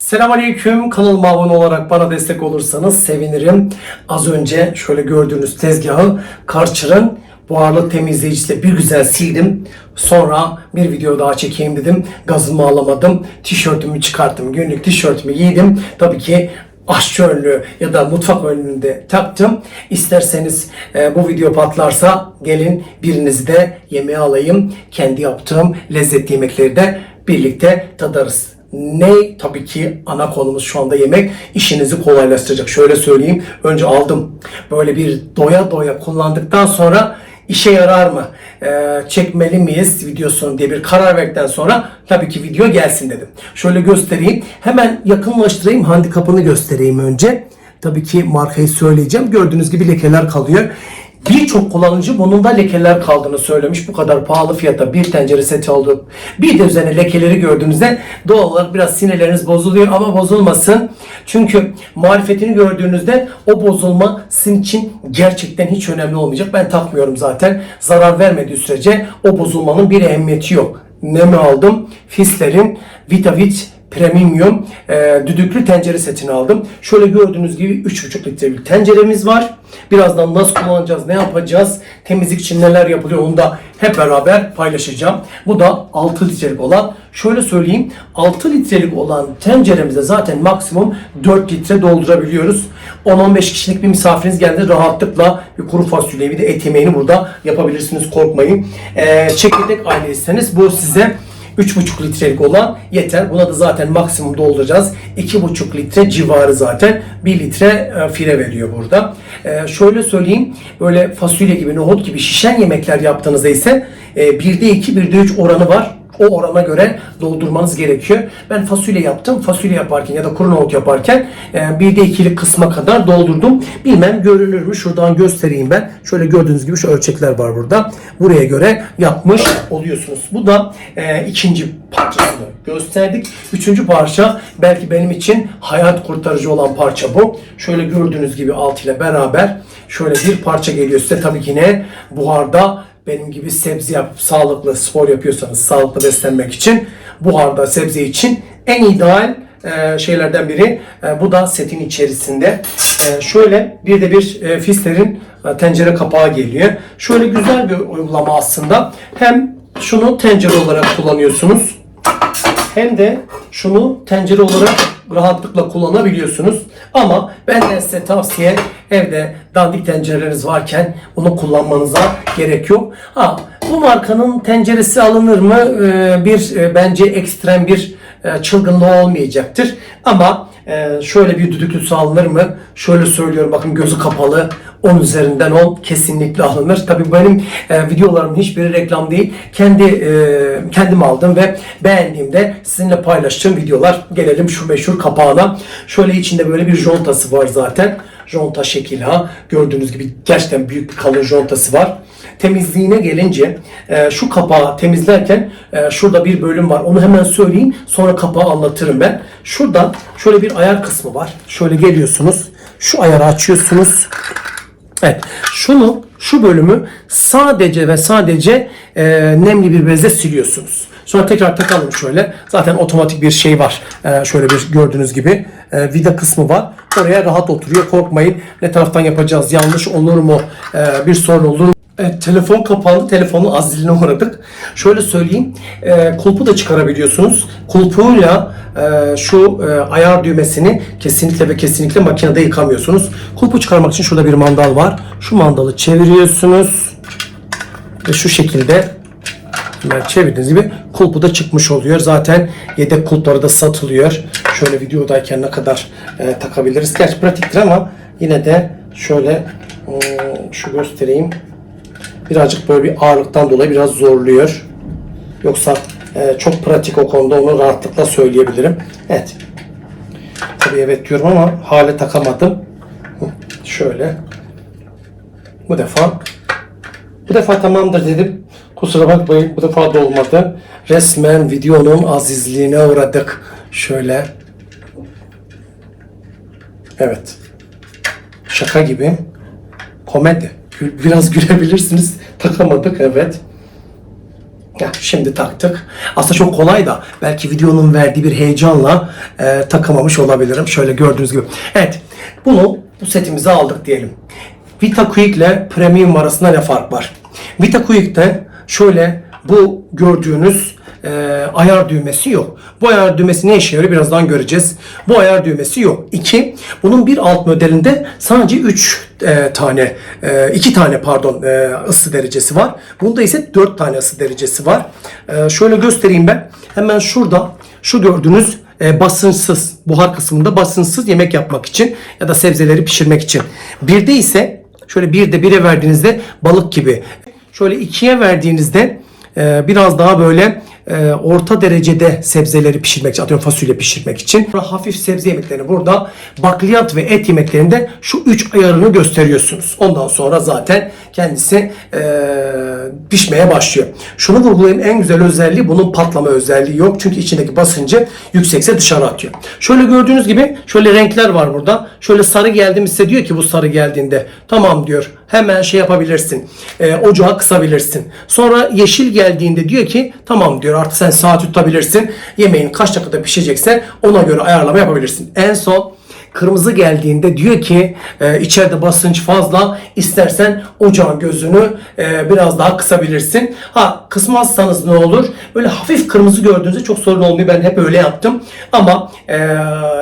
Selamünaleyküm. Kanalıma abone olarak bana destek olursanız sevinirim. Az önce şöyle gördüğünüz tezgahı Karcher'ın buharlı temizleyicisiyle bir güzel sildim. Sonra bir video daha çekeyim dedim. Gazımı alamadım. Tişörtümü çıkarttım. Günlük tişörtümü giydim. Tabii ki aşçı önlüğü ya da mutfak önlüğünde taktım. İsterseniz e, bu video patlarsa gelin birinizi de yemeğe alayım. Kendi yaptığım lezzetli yemekleri de birlikte tadarız. Ne? Tabii ki ana konumuz şu anda yemek. İşinizi kolaylaştıracak. Şöyle söyleyeyim. Önce aldım. Böyle bir doya doya kullandıktan sonra işe yarar mı? Ee, çekmeli miyiz videosunu diye bir karar verdikten sonra tabii ki video gelsin dedim. Şöyle göstereyim. Hemen yakınlaştırayım. Handikapını göstereyim önce. Tabii ki markayı söyleyeceğim. Gördüğünüz gibi lekeler kalıyor. Birçok kullanıcı bunun da lekeler kaldığını söylemiş. Bu kadar pahalı fiyata bir tencere seti aldık. Bir de üzerine lekeleri gördüğünüzde doğal olarak biraz sinirleriniz bozuluyor ama bozulmasın. Çünkü marifetini gördüğünüzde o bozulma sizin için gerçekten hiç önemli olmayacak. Ben takmıyorum zaten. Zarar vermediği sürece o bozulmanın bir ehemmiyeti yok. Ne mi aldım? Fisler'in Vitavit Premium e, düdüklü tencere setini aldım. Şöyle gördüğünüz gibi 3,5 litrelik tenceremiz var. Birazdan nasıl kullanacağız, ne yapacağız, temizlik için neler yapılıyor onu da hep beraber paylaşacağım. Bu da 6 litrelik olan. Şöyle söyleyeyim 6 litrelik olan tenceremize zaten maksimum 4 litre doldurabiliyoruz. 10-15 kişilik bir misafiriniz geldi rahatlıkla bir kuru fasulye bir de et yemeğini burada yapabilirsiniz korkmayın. E, çekirdek aileyseniz bu size 3,5 litrelik olan yeter. Buna da zaten maksimum dolduracağız. 2,5 litre civarı zaten 1 litre e, fire veriyor burada. E, şöyle söyleyeyim böyle fasulye gibi nohut gibi şişen yemekler yaptığınızda ise e, 1'de 2 1'de 3 oranı var. O orana göre doldurmanız gerekiyor. Ben fasulye yaptım. Fasulye yaparken ya da kuru nohut yaparken e, 1'de 2'lik kısma kadar doldurdum. Bilmem görünür mü? Şuradan göstereyim ben. Şöyle gördüğünüz gibi şu ölçekler var burada. Buraya göre yapmış oluyorsunuz. Bu da e, ikinci parçasını gösterdik. Üçüncü parça belki benim için hayat kurtarıcı olan parça bu. Şöyle gördüğünüz gibi alt ile beraber şöyle bir parça geliyor size. Tabii ki ne? Buharda benim gibi sebze yapıp sağlıklı spor yapıyorsanız sağlıklı beslenmek için buharda sebze için en ideal e, şeylerden biri. E, bu da setin içerisinde. E, şöyle bir de bir e, Fisler'in e, tencere kapağı geliyor. Şöyle güzel bir uygulama aslında. Hem şunu tencere olarak kullanıyorsunuz hem de şunu tencere olarak rahatlıkla kullanabiliyorsunuz. Ama benden size tavsiye evde dandik tencereleriniz varken bunu kullanmanıza gerek yok. Ha, bu markanın tenceresi alınır mı? Ee, bir e, bence ekstrem bir e, çılgınlığı olmayacaktır. Ama e, şöyle bir düdüklüsü alınır mı? Şöyle söylüyorum bakın gözü kapalı 10 üzerinden 10 kesinlikle alınır. Tabii benim e, videolarımın hiçbiri reklam değil. Kendi e, kendim aldım ve beğendiğimde sizinle paylaştığım videolar. Gelelim şu meşhur kapağına. Şöyle içinde böyle bir jontası var zaten. Jonta şekil ha. Gördüğünüz gibi gerçekten büyük bir kalın jontası var. Temizliğine gelince e, şu kapağı temizlerken e, şurada bir bölüm var. Onu hemen söyleyeyim. Sonra kapağı anlatırım ben. Şurada şöyle bir ayar kısmı var. Şöyle geliyorsunuz. Şu ayarı açıyorsunuz. Evet. Şunu, şu bölümü sadece ve sadece e, nemli bir bezle siliyorsunuz. Sonra tekrar takalım şöyle. Zaten otomatik bir şey var. E, şöyle bir gördüğünüz gibi e, vida kısmı var. Oraya rahat oturuyor. Korkmayın. Ne taraftan yapacağız? Yanlış olur mu? E, bir sorun olur mu? Evet, telefon kapandı. Telefonun aziline uğradık. Şöyle söyleyeyim. E, kulpu da çıkarabiliyorsunuz. Kulpuyla e, şu e, ayar düğmesini kesinlikle ve kesinlikle makinede yıkamıyorsunuz. Kulpu çıkarmak için şurada bir mandal var. Şu mandalı çeviriyorsunuz. Ve şu şekilde hemen çevirdiğiniz gibi kulpu da çıkmış oluyor. Zaten yedek kulpları da satılıyor. Şöyle videodayken ne kadar e, takabiliriz. Gerçi pratiktir ama yine de şöyle e, şu göstereyim birazcık böyle bir ağırlıktan dolayı biraz zorluyor. Yoksa e, çok pratik o konuda onu rahatlıkla söyleyebilirim. Evet. Tabii evet diyorum ama hale takamadım. Şöyle. Bu defa bu defa tamamdır dedim. Kusura bakmayın bu defa da olmadı. Resmen videonun azizliğine uğradık. Şöyle. Evet. Şaka gibi. Komedi. Biraz gülebilirsiniz. Takamadık evet. Heh, şimdi taktık. Aslında çok kolay da belki videonun verdiği bir heyecanla e, takamamış olabilirim. Şöyle gördüğünüz gibi. Evet. Bunu bu setimize aldık diyelim. Vita Quick ile Premium arasında ne fark var? Vita Quick'te şöyle bu gördüğünüz e, ayar düğmesi yok. Bu ayar düğmesi ne işe yarıyor birazdan göreceğiz. Bu ayar düğmesi yok. 2. Bunun bir alt modelinde sadece 3 tane, 2 tane pardon e, ısı derecesi var. Bunda ise 4 tane ısı derecesi var. E, şöyle göstereyim ben. Hemen şurada şu gördüğünüz e, basınçsız buhar kısmında basınçsız yemek yapmak için ya da sebzeleri pişirmek için. Bir de ise şöyle bir de bire verdiğinizde balık gibi. Şöyle ikiye verdiğinizde e, biraz daha böyle e, orta derecede sebzeleri pişirmek için, atıyorum fasulye pişirmek için. Hafif sebze yemeklerini burada bakliyat ve et yemeklerinde şu üç ayarını gösteriyorsunuz. Ondan sonra zaten kendisi e, pişmeye başlıyor. Şunu vurgulayayım en güzel özelliği bunun patlama özelliği yok. Çünkü içindeki basıncı yüksekse dışarı atıyor. Şöyle gördüğünüz gibi şöyle renkler var burada. Şöyle sarı geldim size diyor ki bu sarı geldiğinde tamam diyor hemen şey yapabilirsin. E, ocağı kısabilirsin. Sonra yeşil geldiğinde diyor ki tamam diyor artık sen saat tutabilirsin. Yemeğin kaç dakikada pişecekse ona göre ayarlama yapabilirsin. En son Kırmızı geldiğinde diyor ki e, içeride basınç fazla istersen ocağın gözünü e, biraz daha kısabilirsin. Ha kısmazsanız ne olur? Böyle hafif kırmızı gördüğünüzde çok sorun olmuyor. Ben hep öyle yaptım. Ama e,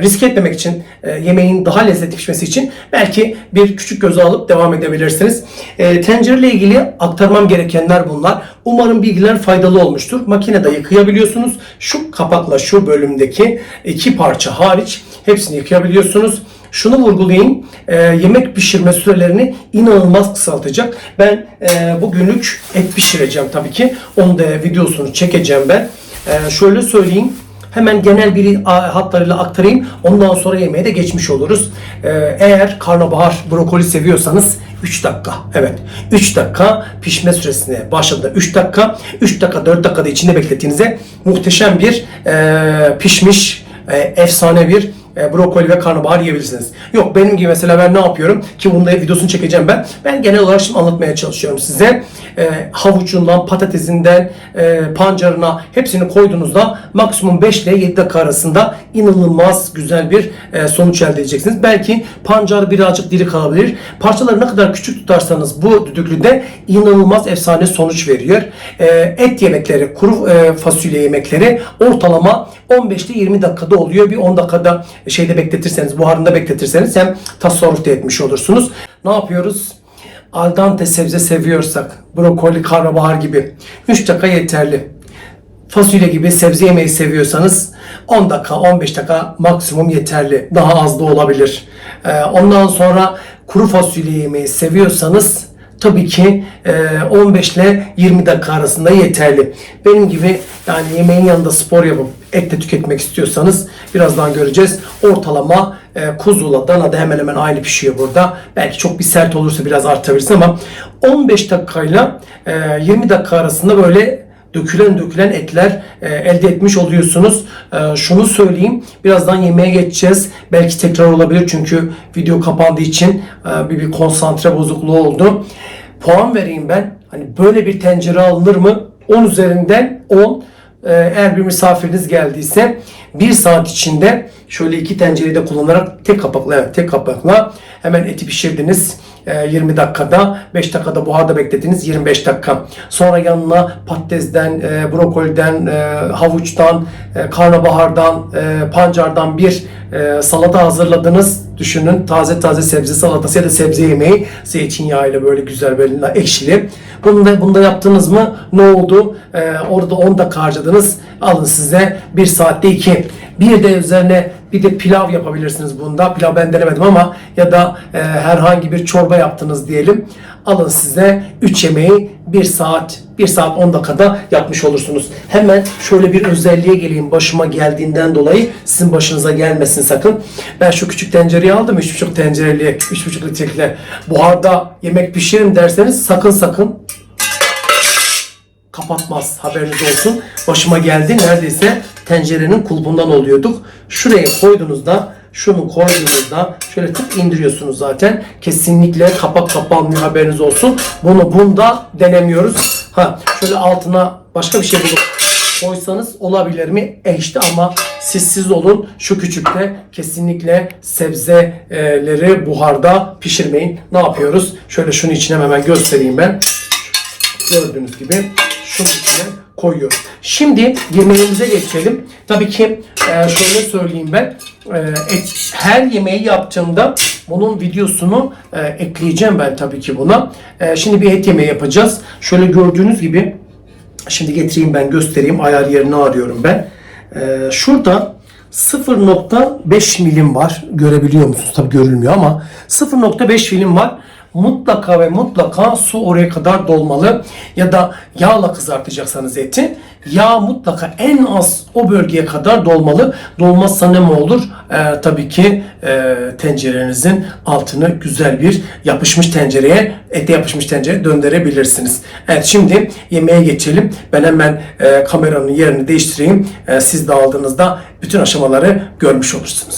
risk etmemek için e, yemeğin daha lezzetli pişmesi için belki bir küçük göze alıp devam edebilirsiniz. E, tencereyle ilgili aktarmam gerekenler bunlar. Umarım bilgiler faydalı olmuştur. Makinede yıkayabiliyorsunuz. Şu kapakla şu bölümdeki iki parça hariç hepsini yıkayabiliyorsunuz. Şunu vurgulayayım. e, yemek pişirme sürelerini inanılmaz kısaltacak. Ben e, bugünlük et pişireceğim tabii ki. Onu da videosunu çekeceğim ben. E, şöyle söyleyeyim. Hemen genel bir hatlarıyla aktarayım. Ondan sonra yemeğe de geçmiş oluruz. E, eğer karnabahar, brokoli seviyorsanız 3 dakika. Evet. 3 dakika pişme süresine başladı. 3 dakika. 3 dakika 4 dakikada içinde beklettiğinizde muhteşem bir e, pişmiş e, efsane bir e, brokoli ve karnabahar yiyebilirsiniz. Yok benim gibi mesela ben ne yapıyorum ki bunda videosunu çekeceğim ben. Ben genel olarak şimdi anlatmaya çalışıyorum size. E, havucundan, patatesinden, e, pancarına hepsini koyduğunuzda maksimum 5 ile 7 dakika arasında inanılmaz güzel bir e, sonuç elde edeceksiniz. Belki pancar birazcık diri kalabilir. Parçaları ne kadar küçük tutarsanız bu düdüklüde inanılmaz efsane sonuç veriyor. E, et yemekleri, kuru e, fasulye yemekleri ortalama 15 ile 20 dakikada oluyor. Bir 10 dakikada şeyde bekletirseniz, buharında bekletirseniz hem tasarruf da etmiş olursunuz. Ne yapıyoruz? Al dente sebze seviyorsak, brokoli, karnabahar gibi 3 dakika yeterli. Fasulye gibi sebze yemeyi seviyorsanız 10 dakika, 15 dakika maksimum yeterli. Daha az da olabilir. Ee, ondan sonra kuru fasulye yemeyi seviyorsanız tabii ki e, 15 ile 20 dakika arasında yeterli. Benim gibi yani yemeğin yanında spor yapıp et de tüketmek istiyorsanız birazdan göreceğiz. Ortalama e, kuzula dana da hemen hemen aynı pişiyor burada. Belki çok bir sert olursa biraz artabilirsin ama 15 dakikayla e, 20 dakika arasında böyle dökülen dökülen etler e, elde etmiş oluyorsunuz. E, şunu söyleyeyim. Birazdan yemeğe geçeceğiz. Belki tekrar olabilir çünkü video kapandığı için e, bir, bir konsantre bozukluğu oldu. Puan vereyim ben. Hani böyle bir tencere alınır mı? 10 üzerinden 10. E, eğer bir misafiriniz geldiyse bir saat içinde şöyle iki tencereyi de kullanarak tek kapakla evet, tek kapakla hemen eti pişirdiniz. E, 20 dakikada 5 dakikada buharda beklediniz 25 dakika. Sonra yanına patatesden, e, brokoliden, e, havuçtan, e, karnabahardan, e, pancardan bir e, salata hazırladınız. Düşünün taze taze sebze salatası ya da sebze yemeği zeytinyağıyla böyle güzel böyle ekşili. Bunu da, bunu da yaptınız mı ne oldu? E, orada 10 dakika harcadınız. Alın size 1 saatte 2. Bir de üzerine bir de pilav yapabilirsiniz bunda. Pilav ben denemedim ama ya da e, herhangi bir çorba yaptınız diyelim. Alın size 3 yemeği 1 saat 1 saat 10 dakikada yapmış olursunuz. Hemen şöyle bir özelliğe geleyim başıma geldiğinden dolayı sizin başınıza gelmesin sakın. Ben şu küçük tencereyi aldım 3,5 tencereli 3,5 litrelikle buharda yemek pişiririm derseniz sakın sakın kapatmaz haberiniz olsun. Başıma geldi neredeyse tencerenin kulbundan oluyorduk. Şuraya koyduğunuzda şunu koyduğunuzda şöyle tık indiriyorsunuz zaten. Kesinlikle kapak kapanmıyor haberiniz olsun. Bunu bunda denemiyoruz. Ha şöyle altına başka bir şey bulup koysanız olabilir mi? E işte ama siz siz olun. Şu küçükte kesinlikle sebzeleri buharda pişirmeyin. Ne yapıyoruz? Şöyle şunu içine hemen göstereyim ben. Gördüğünüz gibi şunun içine koyuyoruz. Şimdi yemeğimize geçelim. Tabii ki e, şöyle söyleyeyim ben. E, et, her yemeği yaptığımda bunun videosunu e, ekleyeceğim ben tabii ki buna. Şimdi bir et yemeği yapacağız. Şöyle gördüğünüz gibi Şimdi getireyim ben göstereyim. Ayar yerini arıyorum ben. Şurada 0.5 milim var. Görebiliyor musunuz? Tabii görülmüyor ama 0.5 milim var. Mutlaka ve mutlaka su oraya kadar dolmalı. Ya da yağla kızartacaksanız eti yağ mutlaka en az o bölgeye kadar dolmalı. Dolmazsa ne mi olur? Ee, tabii ki e, tencerenizin altını güzel bir yapışmış tencereye, ete yapışmış tencereye döndürebilirsiniz. Evet şimdi yemeğe geçelim. Ben hemen e, kameranın yerini değiştireyim. E, siz de aldığınızda bütün aşamaları görmüş olursunuz.